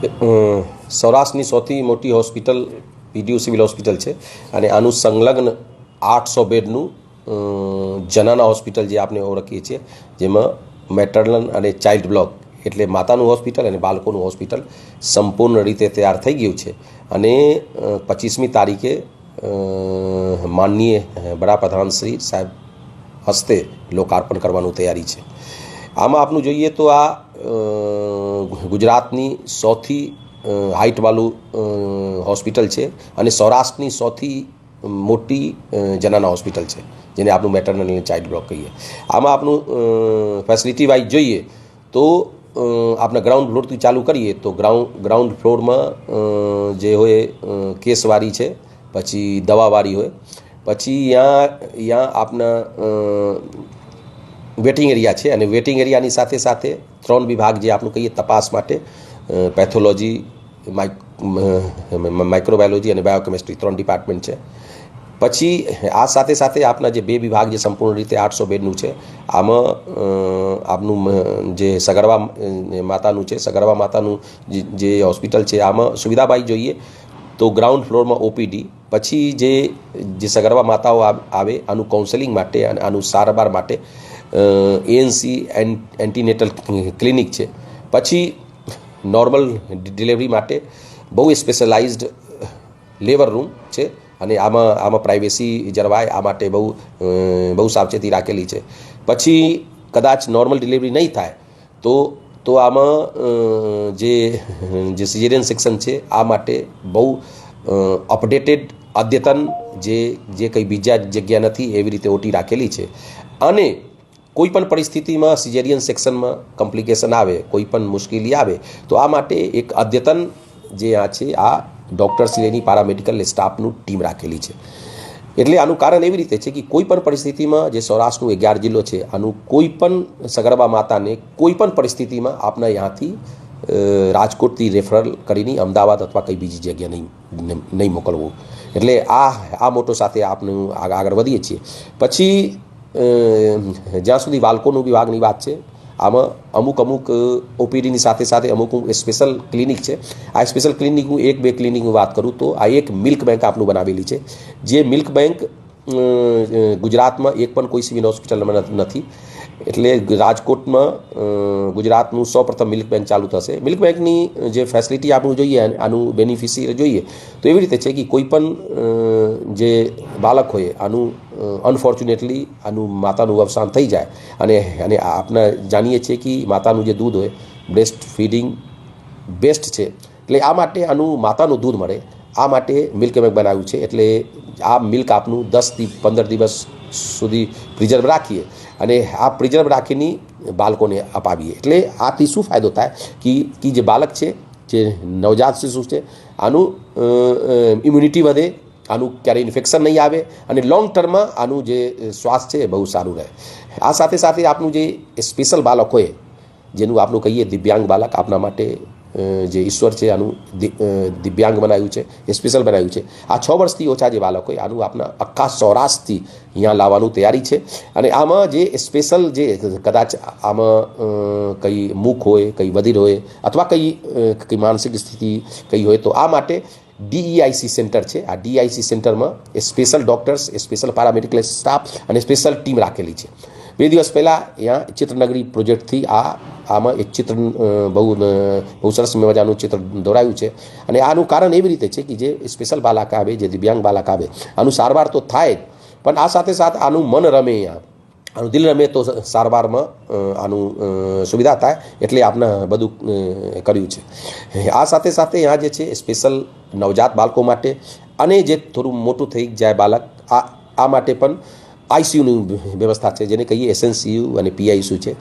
સૌરાષ્ટ્રની સૌથી મોટી હોસ્પિટલ, પીડીયુ સિવિલ હોસ્પિટલ છે અને આનું સંલગ્ન આઠસો બેડનું જનાના હોસ્પિટલ જે આપણે ઓળખીએ છીએ, જેમાં મેટર્નલ અને ચાઇલ્ડ બ્લોક એટલે માતાનું હોસ્પિટલ અને બાળકોનું હોસ્પિટલ સંપૂર્ણ રીતે તૈયાર થઈ ગયું છે. અને પચીસમી તારીખે માનનીય વડાપ્રધાન શ્રી સાહેબ હસ્તે લોકાર્પણ કરવાનું તૈયારી છે. આમાં આપનું જોઈએ તો આ ગુજરાતની સૌથી હાઇટવાળું હોસ્પિટલ છે અને સૌરાષ્ટ્રની સૌથી મોટી જનાના હોસ્પિટલ છે, જેને આપણું મેટર્નલ અને ચાઇલ્ડ બ્લોક કહીએ. આમાં આપણું ફેસિલિટી વાઇઝ જોઈએ તો આપણે ગ્રાઉન્ડ ફ્લોરથી ચાલુ કરીએ તો ગ્રાઉન્ડ ગ્રાઉન્ડ ફ્લોરમાં જે હોય કેસવાળી છે, પછી દવાવાળી હોય, પછી ત્યાં ત્યાં આપના વેટિંગ એરિયા છે અને વેટિંગ એરિયાની સાથે સાથે ત્રણ વિભાગ જે આપણું કહીએ તપાસ માટે પેથોલોજી માઇક્રોબાયોલોજી અને બાયોકેમિસ્ટ્રી ત્રણ ડિપાર્ટમેન્ટ છે. પછી આ સાથે સાથે આપના જે બે વિભાગ જે સંપૂર્ણ રીતે આઠસો બેડનું છે, આમાં આપનું જે સગર્વા માતાનું છે સગર્વા માતાનું જે- હોસ્પિટલ છે, આમાં સુવિધાબાઈ જોઈએ તો ગ્રાઉન્ડ ફ્લોરમાં ઓપીડી, પછી જે જે સગર્વા માતાઓ આવે આનું કાઉન્સેલિંગ માટે અને આનું સારવાર માટે એએનસી એન્ટીનેટલ ક્લિનિક છે. પછી નોર્મલ ડિલિવરી માટે બહુ સ્પેશિયલાઇઝ્ડ લેબર રૂમ છે અને આમાં આમાં પ્રાઇવેસી જળવાય આ માટે બહુ બહુ સાવચેતી રાખેલી છે. પછી કદાચ નોર્મલ ડિલિવરી નહીં થાય, તો તો આમાં જે જે સિઝેરિયન સેક્શન છે, આ માટે બહુ અપડેટેડ અદ્યતન જે જે કંઈ બીજા જગ્યા નથી એવી રીતે ઓટી રાખેલી છે. અને કોઈ પણ પરિસ્થિતિમાં સિઝેરિયન સેક્શનમાં કોમ્પ્લિકેશન આવે કોઈ પણ મુશ્કેલી આવે, તો આ માટે એક અદ્યતન જે આ છે, આ ડૉક્ટર્સ લેની પારામેડિકલ સ્ટાફનું ટીમ રાખેલી છે. એટલે આનું કારણ એવી રીતે છે કે કોઈ પણ પરિસ્થિતિમાં જે સૌરાષ્ટ્રનું અગિયાર જિલ્લો છે, આનું કોઈ પણ સગર્ભા માતાને કોઈ પણ પરિસ્થિતિમાં આપના ત્યાંથી રાજકોટથી રેફરલ કરીને અમદાવાદ અથવા કઈ બીજી જગ્યાએ નહીં નહીં મોકલવું. એટલે આ આ મોટો સાથે આગ- આગળ વધીએ છીએ. પછી જ્યાં સુધી બાળકોનું વિભાગની વાત છે, આમાં અમુક અમુક ઓપીડીની સાથે સાથે અમુક સ્પેશિયલ ક્લિનિક છે. આ સ્પેશિયલ ક્લિનિક હું એક બે ક્લિનિકની વાત કરું તો આ એક મિલ્ક બેંક આપનું બનાવેલી છે. જે મિલ્ક બેંક ગુજરાતમાં એક પણ કોઈ સિવિલ હોસ્પિટલમાં નથી. એટલે રાજકોટમાં ગુજરાતનું સૌપ્રથમ મિલ્ક બેંક ચાલુ થશે. મિલ્ક બેંકની જે ફેસિલિટી આપણું જોઈએ, આનું બેનિફિશિયરી જોઈએ, તો એવી રીતે છે કે કોઈપણ જે બાળક હોય, આનું અનફોર્ચ્યુનેટલી આનું માતાનું અવસાન થઈ જાય. અને અને આપણે જાણીએ છીએ કે માતાનું જે દૂધ હોય બ્રેસ્ટ ફીડિંગ બેસ્ટ છે. એટલે આ માટે આનું માતાનું દૂધ મળે. આ માટે મિલ્ક બેંક બનાવ્યું છે. એટલે આ મિલ્ક આપનું દસથી પંદર દિવસ સુધી પ્રિઝર્વ રાખીએ અને આ પ્રિઝર્વ રાખીને બાળકોને અપાવીએ. એટલે આથી શું ફાયદો થાય કે કે જે બાળક છે, જે નવજાત શિશુ છે, આનું ઇમ્યુનિટી વધે, આનું ક્યારેય ઇન્ફેક્શન નહીં આવે અને લોંગ ટર્મમાં આનું જે સ્વાસ્થ્ય છે એ બહુ સારું રહે. આ સાથે સાથે આપનું જે સ્પેશિયલ બાળક હોય, જેનું આપણું કહીએ દિવ્યાંગ બાળક આપના માટે જે ઈશ્વર છે, આનું દિવ્યાંગ બનાવ્યું છે, એ સ્પેશિયલ બનાવ્યું છે. આ છ વર્ષથી ઓછા જે બાળકો હોય આનું આપના આખા સૌરાષ્ટ્રથી અહીંયા લાવવાનું તૈયારી છે. અને આમાં જે સ્પેશિયલ જે કદાચ આમાં કંઈ મૂક હોય, કંઈ વધીર હોય, અથવા કંઈ કંઈ માનસિક સ્થિતિ કંઈ હોય, તો આ માટે ડીઈઆઈસી સેન્ટર છે. આ ડીઆઈસી સેન્ટરમાં એ સ્પેશિયલ ડૉક્ટર્સ એ સ્પેશિયલ પારામેડિકલ સ્ટાફ અને સ્પેશિયલ ટીમ રાખેલી છે. બે દિવસ પહેલાં અહીંયા ચિત્રનગરી પ્રોજેક્ટથી આ, આમાં એક ચિત્ર બહુ બહુ સરસ મજાનું ચિત્ર દોરાયું છે. અને આનું કારણ એવી રીતે છે કે જે સ્પેશિયલ બાળક આવે, જે દિવ્યાંગ બાળક આવે, આનું સારવાર તો થાય જ, પણ આ સાથે સાથે આનું મન રમે અહીંયા. આનું દિલ રમે તો સારવારમાં આનું સુવિધા થાય એટલે આપણે બધું કર્યું છે. આ સાથે સાથે અહીંયા જે છે સ્પેશિયલ નવજાત બાળકો માટે અને જે થોડું મોટું થઈ જાય બાળક, આ આ માટે પણ આઈસીયુની વ્યવસ્થા છે, જેને કહીએ એસએનસીયુ અને પીઆઈસીયુ છે.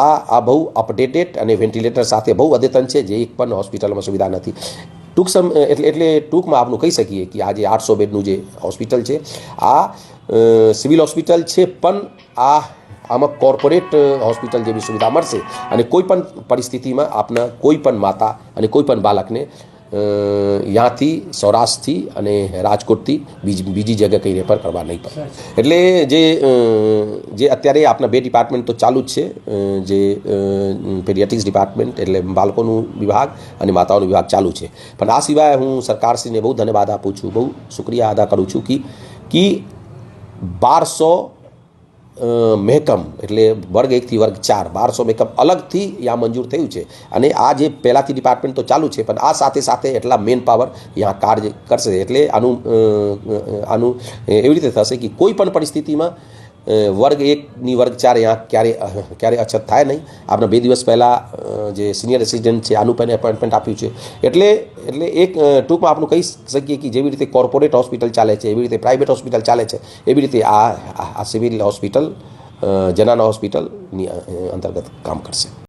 આ આ બહુ અપડેટેડ અને વેન્ટિલેટર સાથે બહુ અદ્યતન છે, જે એક પણ હોસ્પિટલમાં સુવિધા નથી. ટૂંક સમ, એટલે એટલે ટૂંકમાં આપનું કહી શકીએ કે આ જે આઠસો બેડનું જે હોસ્પિટલ છે, આ સિવિલ હોસ્પિટલ છે, પણ આ, આમાં કોર્પોરેટ હોસ્પિટલ જેવી સુવિધા મળશે. અને કોઈ પણ પરિસ્થિતિમાં આપના કોઈ પણ માતા અને કોઈ પણ બાળકને ત્યાંથી સૌરાષ્ટ્રથી અને રાજકોટથી બીજી બીજી જગ્યાએ કંઈ રેફર કરવા નહીં પડે. એટલે જે જે અત્યારે આપણા બે ડિપાર્ટમેન્ટ તો ચાલુ જ છે. જે પેડિયાટ્રિક્સ ડિપાર્ટમેન્ટ એટલે બાળકોનું વિભાગ અને માતાઓનું વિભાગ ચાલુ છે. પણ આ સિવાય હું સરકારશ્રીને બહુ ધન્યવાદ આપું છું, બહુ શુક્રિયા અદા કરું છું કે બારસો મહેકમ એટલે વર્ગ એકથી વર્ગ ચાર, બારસો મહેકમ અલગથી યા મંજૂર થયું છે. અને આ જે પહેલાંથી ડિપાર્ટમેન્ટ તો ચાલુ છે, પણ આ સાથે સાથે એટલા મેન પાવર ત્યાં કાર્ય કરશે. એટલે આનું આનું એવી રીતે થશે કે કોઈ પણ પરિસ્થિતિમાં વર્ગ એકની વર્ગ ચાર અહીંયા ક્યારે ક્યારે અછત થાય નહીં. આપણે બે દિવસ પહેલાં જે સિનિયર રેસિડેન્ટ છે આનું પણ એપોઇન્ટમેન્ટ આપ્યું છે. એટલે એટલે એક ટૂંકમાં આપણું કહી શકીએ કે જેવી રીતે કોર્પોરેટ હોસ્પિટલ ચાલે છે, એવી રીતે પ્રાઇવેટ હોસ્પિટલ ચાલે છે, એવી રીતે આ- આ સિવિલ હોસ્પિટલ જનાના હોસ્પિટલની અંતર્ગત કામ કરશે.